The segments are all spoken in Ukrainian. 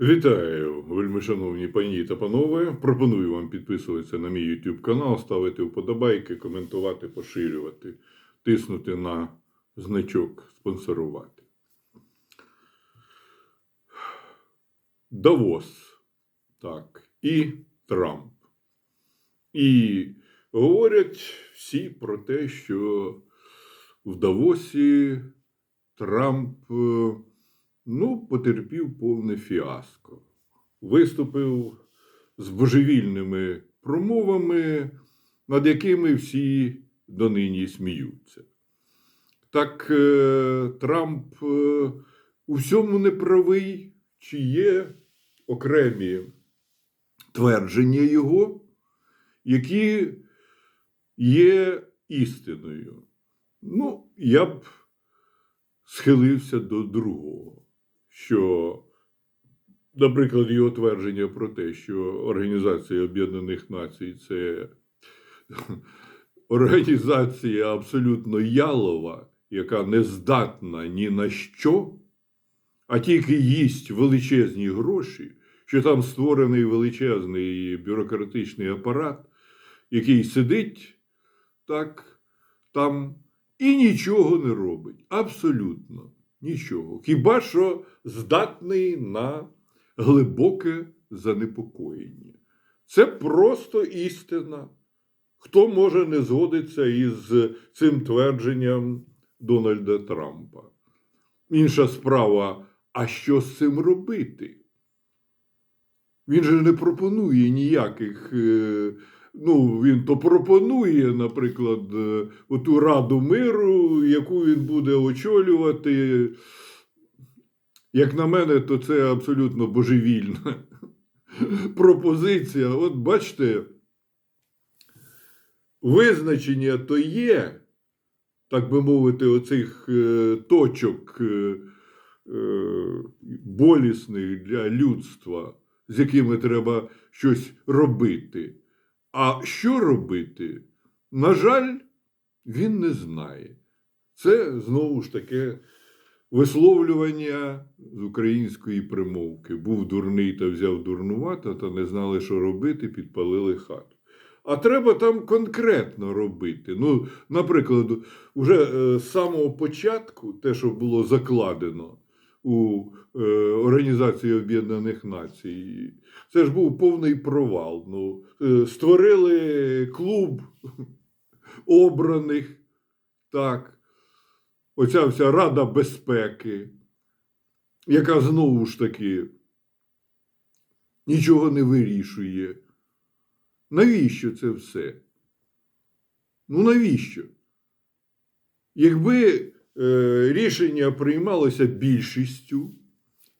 Вітаю, вельмишановні пані та панове. Пропоную вам підписуватися на мій YouTube канал, ставити вподобайки, коментувати, поширювати, тиснути на значок, спонсорувати. Давос. Так, і Трамп. І говорять всі про те, що в Давосі Трамп е, ну, потерпів повне фіаско. Виступив з божевільними промовами, над якими всі донині сміються. Так е, Трамп е, у всьому не правий, чи є окремі твердження його, які є істиною. Ну, я б схилився до другого, що, наприклад, його твердження про те, що Організація Об'єднаних Націй це організація абсолютно ялова, яка не здатна ні на що, а тільки їсть величезні гроші, що там створений величезний бюрократичний апарат, який сидить так там і нічого не робить. Абсолютно нічого. Хіба що здатний на глибоке занепокоєння. Це просто істина. Хто може не згодитися із цим твердженням Дональда Трампа? Інша справа, а що з цим робити? Він же не пропонує ніяких. Ну, він то пропонує, наприклад, е, оту Раду миру, яку він буде очолювати. Як на мене, то це абсолютно божевільна пропозиція. От бачите, визначення то є, так би мовити, оцих е, точок е, болісних для людства, з якими треба щось робити. А що робити? На жаль, він не знає. Це знову ж таке висловлювання з української примовки. Був дурний та взяв дурнувата, та не знали, що робити, підпалили хату. А треба там конкретно робити. Ну, наприклад, уже е, з самого початку, те, що було закладено у е, Організації Об'єднаних Націй, це ж був повний провал. Ну, е, створили клуб обраних, так, оця вся Рада безпеки, яка знову ж таки нічого не вирішує. Навіщо це все? Ну навіщо? Якби рішення приймалося більшістю,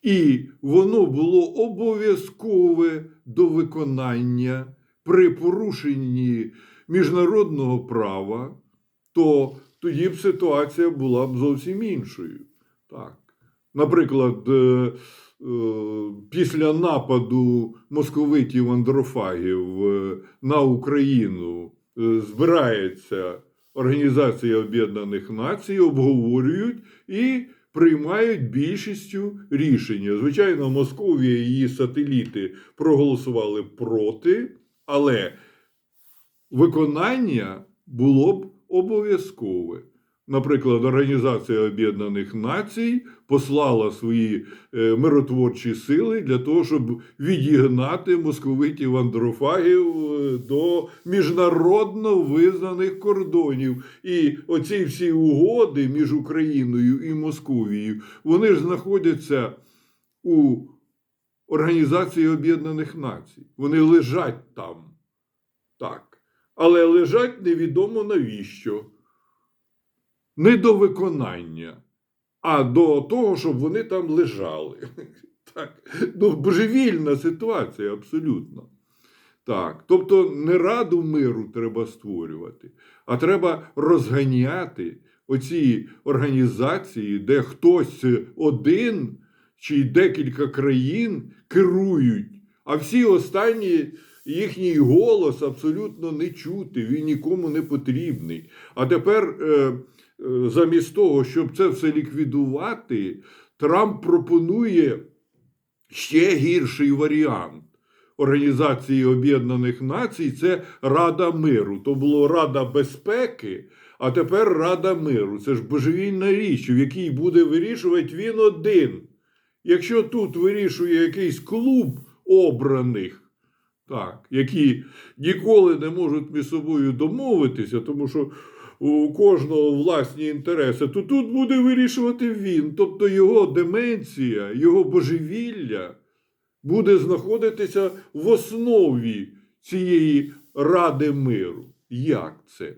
і воно було обов'язкове до виконання при порушенні міжнародного права, то тоді б ситуація була б зовсім іншою. Так. Наприклад, е, е, після нападу московитів андрофагів е, на Україну е, збирається Організація Об'єднаних Націй, обговорюють і приймають більшістю рішення. Звичайно, Московія і її сателіти проголосували проти, але виконання було б обов'язкове. Наприклад, Організація Об'єднаних Націй послала свої е, миротворчі сили для того, щоб відігнати московитів андрофагів е, до міжнародно визнаних кордонів. І оці всі угоди між Україною і Московією, вони ж знаходяться у Організації Об'єднаних Націй. Вони лежать там. Так. Але лежать невідомо навіщо не до виконання, а до того, щоб вони там лежали. Так. Ну, божевільна ситуація абсолютно. Так. Тобто не раду миру треба створювати, а треба розганяти оці організації, де хтось один чи декілька країн керують, а всі останні. Їхній голос абсолютно не чути, він нікому не потрібний. А тепер е, замість того, щоб це все ліквідувати, Трамп пропонує ще гірший варіант Організації Об'єднаних Націй це Рада миру. То було Рада безпеки, а тепер Рада миру. Це ж божевільна річ, в якій буде вирішувати він один. Якщо тут вирішує якийсь клуб обраних, так, які ніколи не можуть між собою домовитися, тому що у кожного власні інтереси, то тут буде вирішувати він. Тобто його деменція, його божевілля буде знаходитися в основі цієї ради миру. Як це?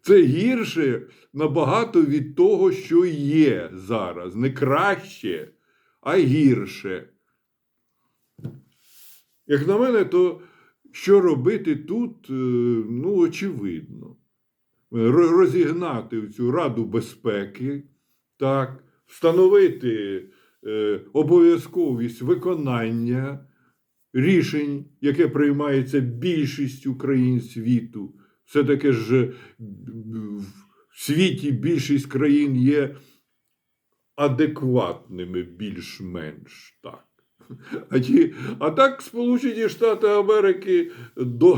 Це гірше набагато від того, що є зараз. Не краще, а гірше. Як на мене, то що робити тут, е, ну, очевидно. Ро- Розігнати цю Раду безпеки, так, встановити е, обов'язковість виконання рішень, яке приймається більшістю країн світу. Все-таки ж е, в світі більшість країн є адекватними більш-менш так. А, а так Сполучені Штати Америки до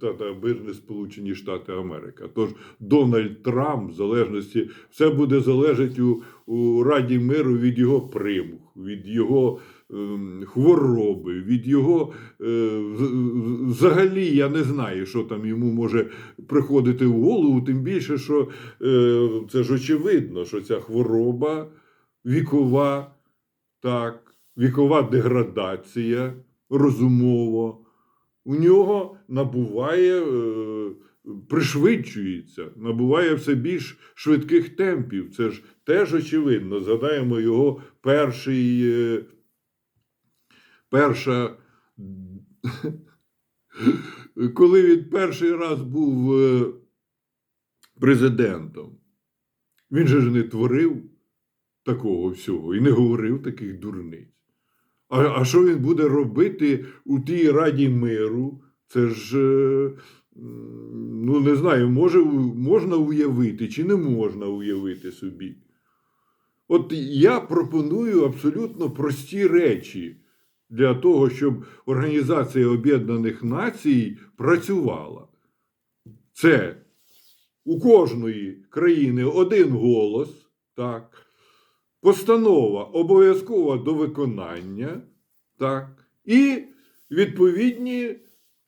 та, та, ми Сполучені Штати Америки, тож Дональд Трамп, в залежності, все буде залежати у, у Раді миру від його примх, від його ем, хвороби, від його е, взагалі я не знаю, що там йому може приходити в голову, тим більше, що е, це ж очевидно, що ця хвороба вікова, так вікова деградація розумово, у нього набуває, е, пришвидшується, набуває все більш швидких темпів. Це ж теж очевидно. Згадаємо його перший, е, перша. Коли він перший раз був е, президентом, він же ж не творив такого всього і не говорив таких дурниць. А, а що він буде робити у тій Раді миру? Це ж, е, ну не знаю, може, можна уявити чи не можна уявити собі. От я пропоную абсолютно прості речі для того, щоб Організація Об'єднаних Націй працювала. Це у кожної країни один голос, так. Постанова обов'язкова до виконання, так, і відповідні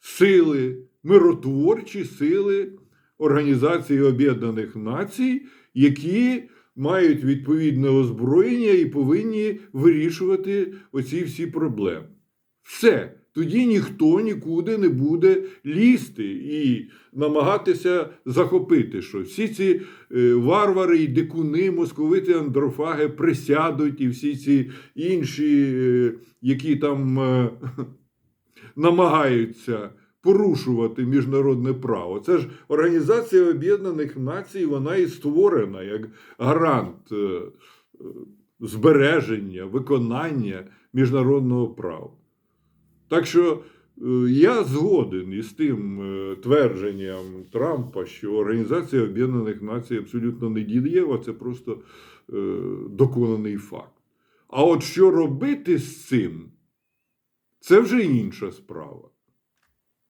сили, миротворчі сили Організації Об'єднаних Націй, які мають відповідне озброєння і повинні вирішувати оці всі проблеми. Все. Тоді ніхто нікуди не буде лізти і намагатися захопити щось. Всі ці е, варвари і дикуни, московити, андрофаги присядуть, і всі ці інші, е, які там е, намагаються порушувати міжнародне право. Це ж Організація Об'єднаних Націй, вона і створена як гарант збереження, виконання міжнародного права. Так що е, я згоден із тим е, твердженням Трампа, що Організація Об'єднаних Націй абсолютно не дієва, це просто е, доконаний факт. А от що робити з цим, це вже інша справа.